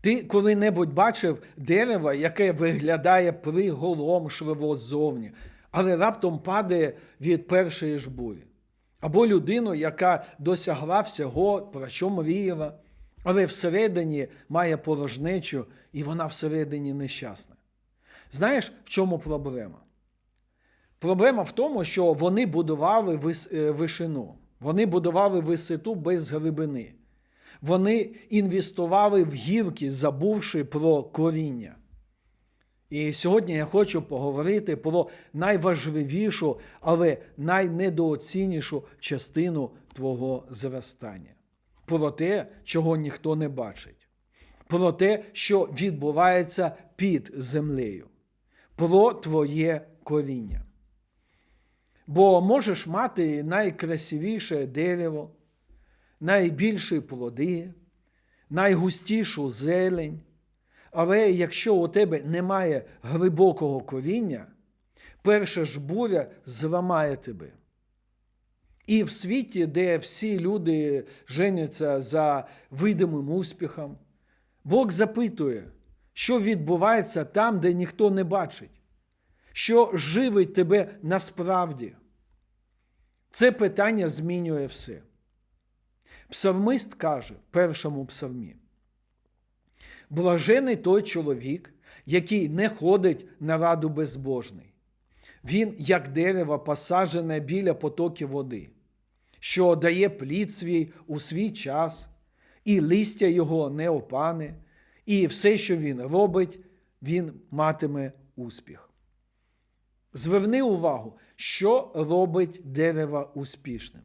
Ти коли-небудь бачив дерево, яке виглядає приголомшливо ззовні, але раптом падає від першої ж бурі. Або людину, яка досягла всього, про що мріяла, але всередині має порожнечу, і вона всередині нещасна. Знаєш, в чому проблема? Проблема в тому, що вони будували е, вишину, вони будували висоту без глибини. Вони інвестували в гірки, забувши про коріння. І сьогодні я хочу поговорити про найважливішу, але найнедооціннішу частину твого зростання. Про те, чого ніхто не бачить, про те, що відбувається під землею, про твоє коріння. Бо можеш мати найкрасивіше дерево, найбільші плоди, найгустішу зелень. Але якщо у тебе немає глибокого коріння, перша ж буря зламає тебе. І в світі, де всі люди женяться за видимим успіхом, Бог запитує, що відбувається там, де ніхто не бачить, що живить тебе насправді. Це питання змінює все. Псалмист каже в першому псалмі: Блажений той чоловік, який не ходить на раду безбожний. Він, як дерево, посаджене біля потоків води, що дає плід свій у свій час, і листя його не опане, і все, що він робить, він матиме успіх. Зверни увагу, що робить дерево успішним.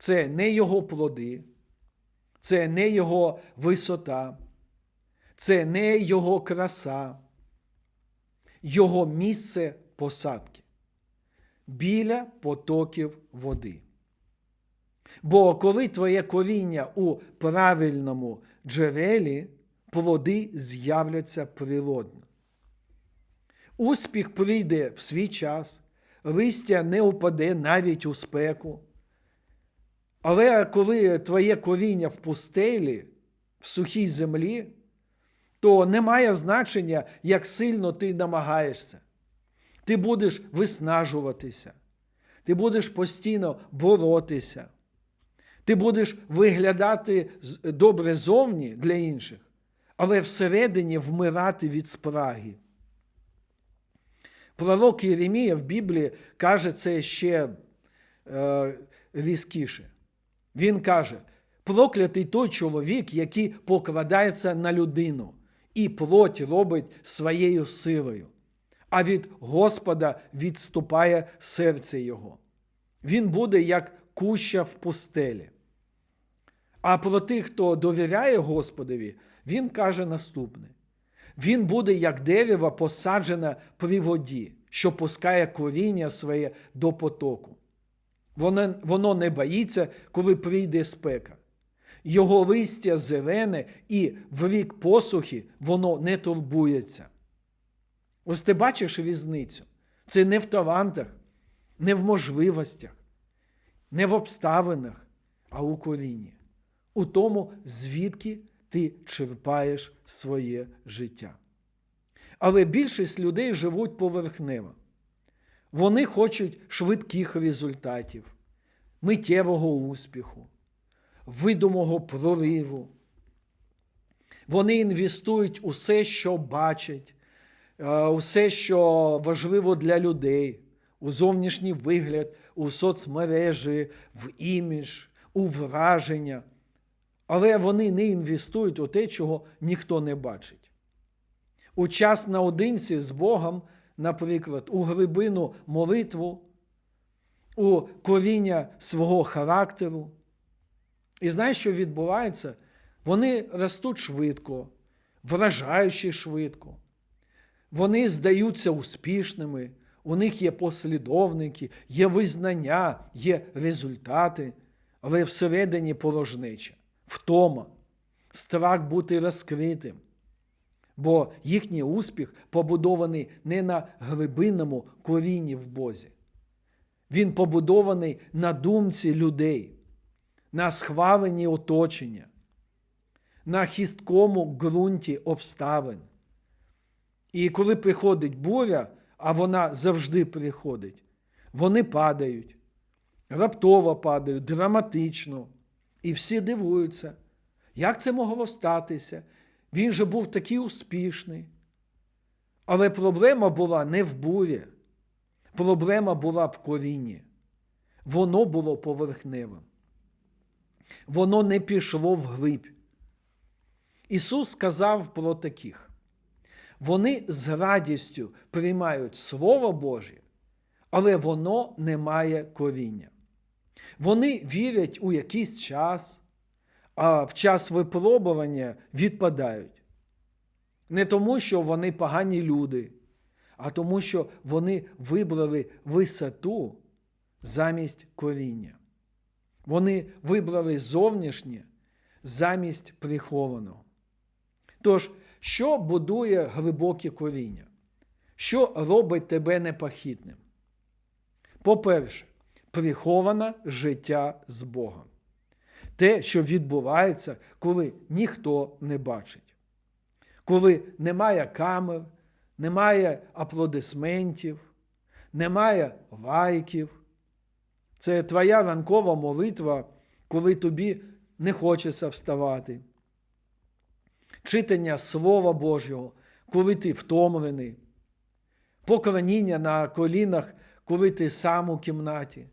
Це не його плоди, це не його висота, це не його краса, його місце посадки біля потоків води. Бо коли твоє коріння у правильному джерелі, плоди з'являться природно. Успіх прийде в свій час, листя не упаде навіть у спеку. Але коли твоє коріння в пустелі, в сухій землі, то не має значення, як сильно ти намагаєшся. Ти будеш виснажуватися, ти будеш постійно боротися, ти будеш виглядати добре зовні для інших, але всередині вмирати від спраги. Пророк Єремія в Біблії каже це ще е, різкіше. Він каже: проклятий той чоловік, який покладається на людину і плоть робить своєю силою, а від Господа відступає серце його. Він буде як куща в пустелі. А про тих, хто довіряє Господові, він каже наступне: він буде як дерево посаджене при воді, що пускає коріння своє до потоку. Воно, воно не боїться, коли прийде спека. Його листя зелене, і в рік посухи воно не турбується. Ось ти бачиш різницю. Це не в талантах, не в можливостях, не в обставинах, а у корінні. У тому, звідки ти черпаєш своє життя. Але більшість людей живуть поверхнево. Вони хочуть швидких результатів, миттєвого успіху, видимого прориву. Вони інвестують усе, що бачать, е, усе, що важливо для людей, у зовнішній вигляд, у соцмережі, в імідж, у враження. Але вони не інвестують у те, чого ніхто не бачить. У час наодинці з Богом, наприклад, у глибину молитву, у коріння свого характеру. І знаєш, що відбувається? Вони ростуть швидко, вражаючи швидко. Вони здаються успішними, у них є послідовники, є визнання, є результати, але всередині порожнеча, втома, страх бути розкритим. Бо їхній успіх побудований не на глибинному корінні в Бозі. Він побудований на думці людей, на схваленні оточення. на хісткому ґрунті обставин. І коли приходить буря, а вона завжди приходить, вони падають, раптово падають, драматично. І всі дивуються, як це могло статися? Він же був такий успішний. Але проблема була не в бурі, проблема була в корінні. Воно було поверхневим. Воно не пішло вглиб. Ісус сказав про таких. Вони з радістю приймають Слово Боже, але воно не має коріння. Вони вірять у якийсь час, а в час випробування відпадають. Не тому, що вони погані люди, а тому, що вони вибрали висоту замість коріння. Вони вибрали зовнішнє замість прихованого. Тож, що будує глибоке коріння? Що робить тебе непохитним? По-перше, приховане життя з Богом. Те, що відбувається, коли ніхто не бачить, коли немає камер, немає аплодисментів, немає лайків. Це твоя ранкова молитва, коли тобі не хочеться вставати. Читання Слова Божого, коли ти втомлений, поклоніння на колінах, коли ти сам у кімнаті.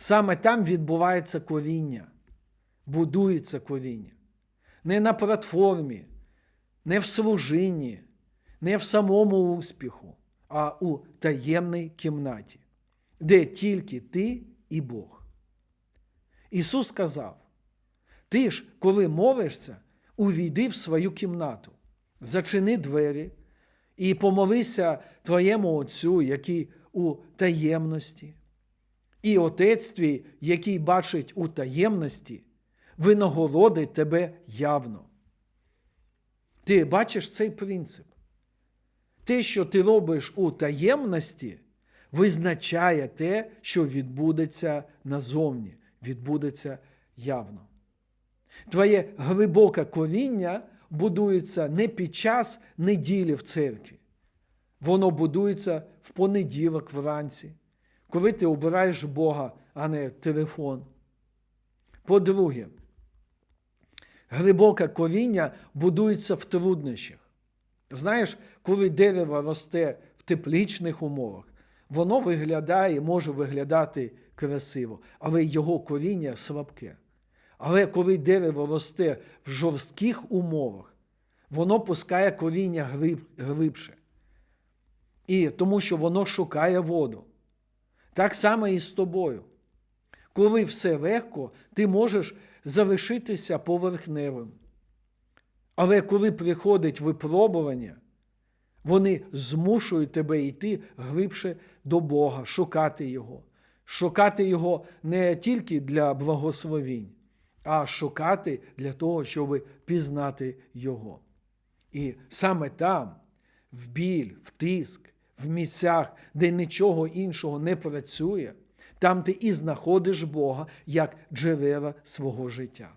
Саме там відбувається коріння, будується коріння. Не на платформі, не в служінні, не в самому успіху, а у таємній кімнаті, де тільки ти і Бог. Ісус сказав: Ти ж, коли молишся, увійди в свою кімнату, зачини двері і помолися твоєму Отцю, який у таємності. І Отець твій, який бачить у таємності, винагородить тебе явно. Ти бачиш цей принцип. Те, що ти робиш у таємності, визначає те, що відбудеться назовні, відбудеться явно. Твоє глибоке коріння будується не під час неділі в церкві. Воно будується в понеділок вранці, коли ти обираєш Бога, а не телефон. По-друге, глибоке коріння будується в труднощах. Знаєш, коли дерево росте в теплічних умовах, воно виглядає, може виглядати красиво, але його коріння слабке. Але коли дерево росте в жорстких умовах, воно пускає коріння глиб, глибше. І тому що воно шукає воду. Так само і з тобою. Коли все легко, ти можеш залишитися поверхневим. Але коли приходить випробування, вони змушують тебе йти глибше до Бога, шукати Його. Шукати Його не тільки для благословінь, а шукати для того, щоб пізнати Його. І саме там, в біль, в тиск, в місцях, де нічого іншого не працює, там ти і знаходиш Бога як джерела свого життя.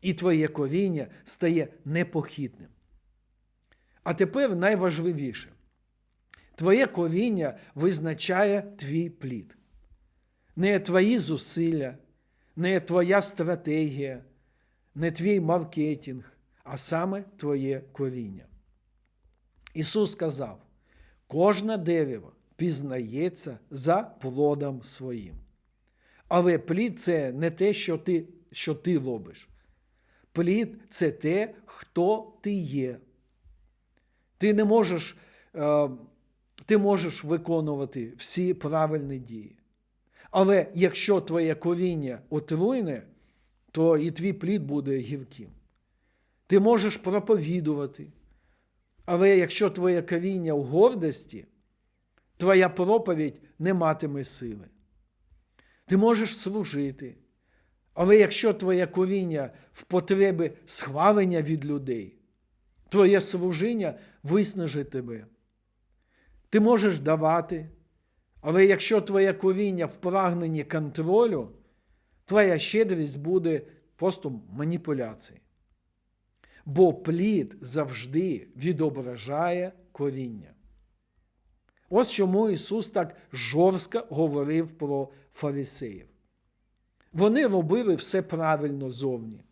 І твоє коріння стає непохитним. А тепер найважливіше. Твоє коріння визначає твій плід. Не твої зусилля, не твоя стратегія, не твій маркетинг, а саме твоє коріння. Ісус сказав: кожне дерево пізнається за плодом своїм. Але плід це не те, що ти, що ти робиш. Плід це те, хто ти є. Ти не можеш, е, ти можеш виконувати всі правильні дії. Але якщо твоє коріння отруйне, то і твій плід буде гірким. Ти можеш проповідувати. Але якщо твоє коріння в гордості, твоя проповідь не матиме сили. Ти можеш служити. Але якщо твоє коріння в потребі схвалення від людей, твоє служіння виснажить тебе. Ти можеш давати, але якщо твоє коріння в прагненні контролю, твоя щедрість буде просто маніпуляцією. Бо плід завжди відображає коріння. Ось чому Ісус так жорстко говорив про фарисеїв. Вони робили все правильно зовні.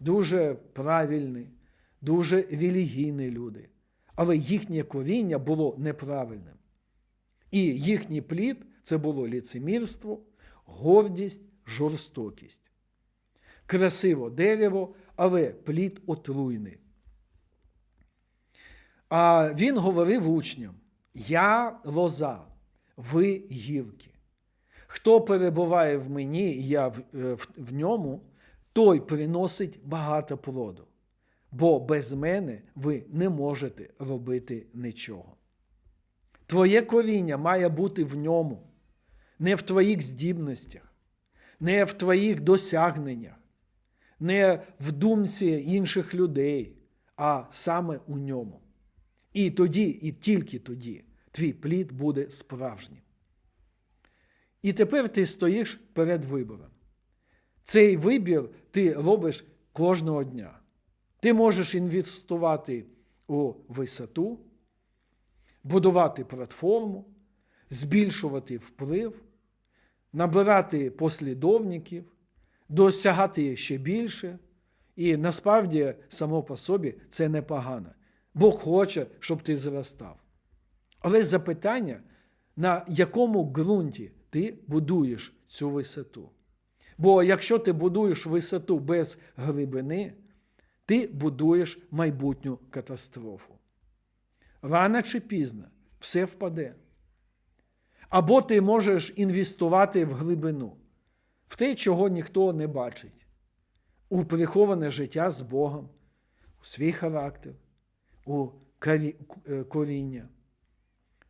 Дуже правильні, дуже релігійні люди. Але їхнє коріння було неправильним. І їхній плід це було ліцемірство, гордість, жорстокість. Красиво дерево, але плід отруйний. А він говорив учням: Я лоза, ви гілки. Хто перебуває в мені, я в, е, в, в ньому, той приносить багато плоду. Бо без мене ви не можете робити нічого. Твоє коріння має бути в ньому, не в твоїх здібностях, не в твоїх досягненнях, не в думці інших людей, а саме у ньому. І тоді, і тільки тоді, твій плід буде справжнім. І тепер ти стоїш перед вибором. Цей вибір ти робиш кожного дня. Ти можеш інвестувати у висоту, будувати платформу, збільшувати вплив, набирати послідовників, досягати ще більше. І насправді, само по собі, це непогано. Бог хоче, щоб ти зростав. Але запитання, на якому ґрунті ти будуєш цю висоту? Бо якщо ти будуєш висоту без глибини, ти будуєш майбутню катастрофу. Рано чи пізно все впаде. Або ти можеш інвестувати в глибину, в те, чого ніхто не бачить, у приховане життя з Богом, у свій характер, у е, коріння.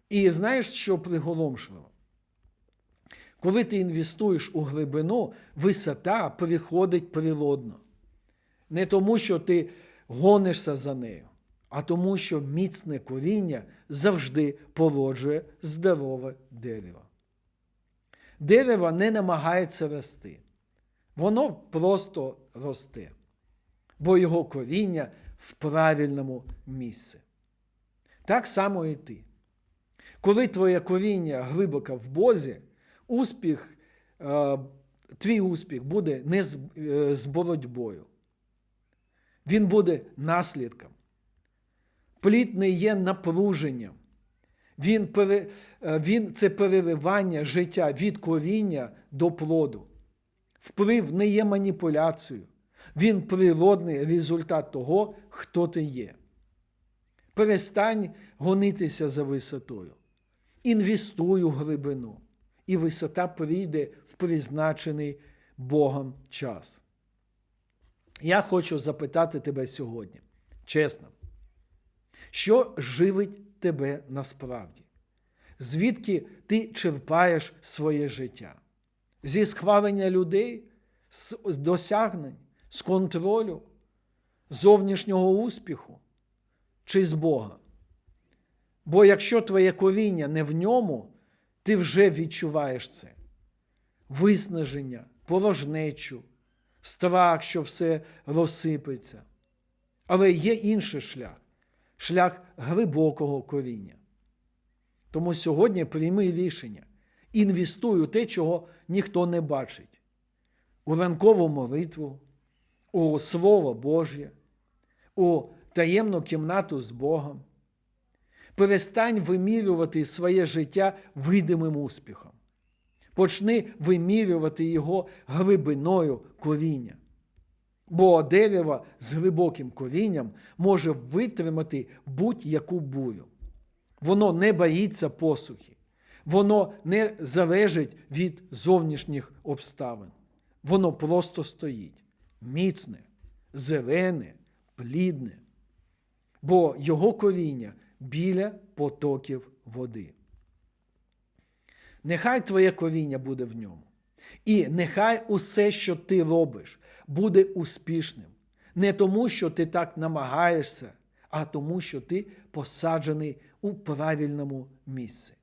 І знаєш, що приголомшливо? Коли ти інвестуєш у глибину, висота приходить природно. Не тому, що ти гонишся за нею, а тому, що міцне коріння завжди породжує здорове дерево. Дерево не намагається рости. Воно просто росте, бо його коріння в правильному місці. Так само і ти. Коли твоє коріння глибоко в Бозі, успіх, е, твій успіх буде не е, з боротьбою. Він буде наслідком. Плід не є напруженням. Він, е, він це переривання життя від коріння до плоду. Вплив не є маніпуляцією. Він природний результат того, хто ти є. Перестань гонитися за висотою. Інвестуй у глибину, і висота прийде в призначений Богом час. Я хочу запитати тебе сьогодні, чесно, що живить тебе насправді? Звідки ти черпаєш своє життя? Зі схвалення людей, з досягнень, з контролю, зовнішнього успіху чи з Бога? Бо якщо твоє коріння не в ньому, ти вже відчуваєш це виснаження, порожнечу, страх, що все розсипеться. Але є інший шлях шлях глибокого коріння. Тому сьогодні прийми рішення, інвестуй у те, чого ніхто не бачить, у ранкову молитву, у Слово Божє, у таємну кімнату з Богом. Перестань вимірювати своє життя видимим успіхом. Почни вимірювати його глибиною коріння. Бо дерево з глибоким корінням може витримати будь-яку бурю. Воно не боїться посухи, воно не залежить від зовнішніх обставин. Воно просто стоїть міцне, зелене, плідне, бо його коріння біля потоків води. Нехай твоє коріння буде в ньому. І нехай усе, що ти робиш, буде успішним. Не тому, що ти так намагаєшся, а тому, що ти посаджений у правильному місці.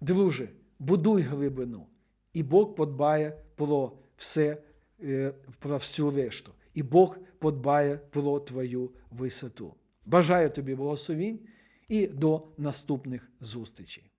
Друже, будуй глибину, і Бог подбає про все, е, про всю решту. І Бог подбає про твою висоту. Бажаю тобі благословінь і до наступних зустрічей.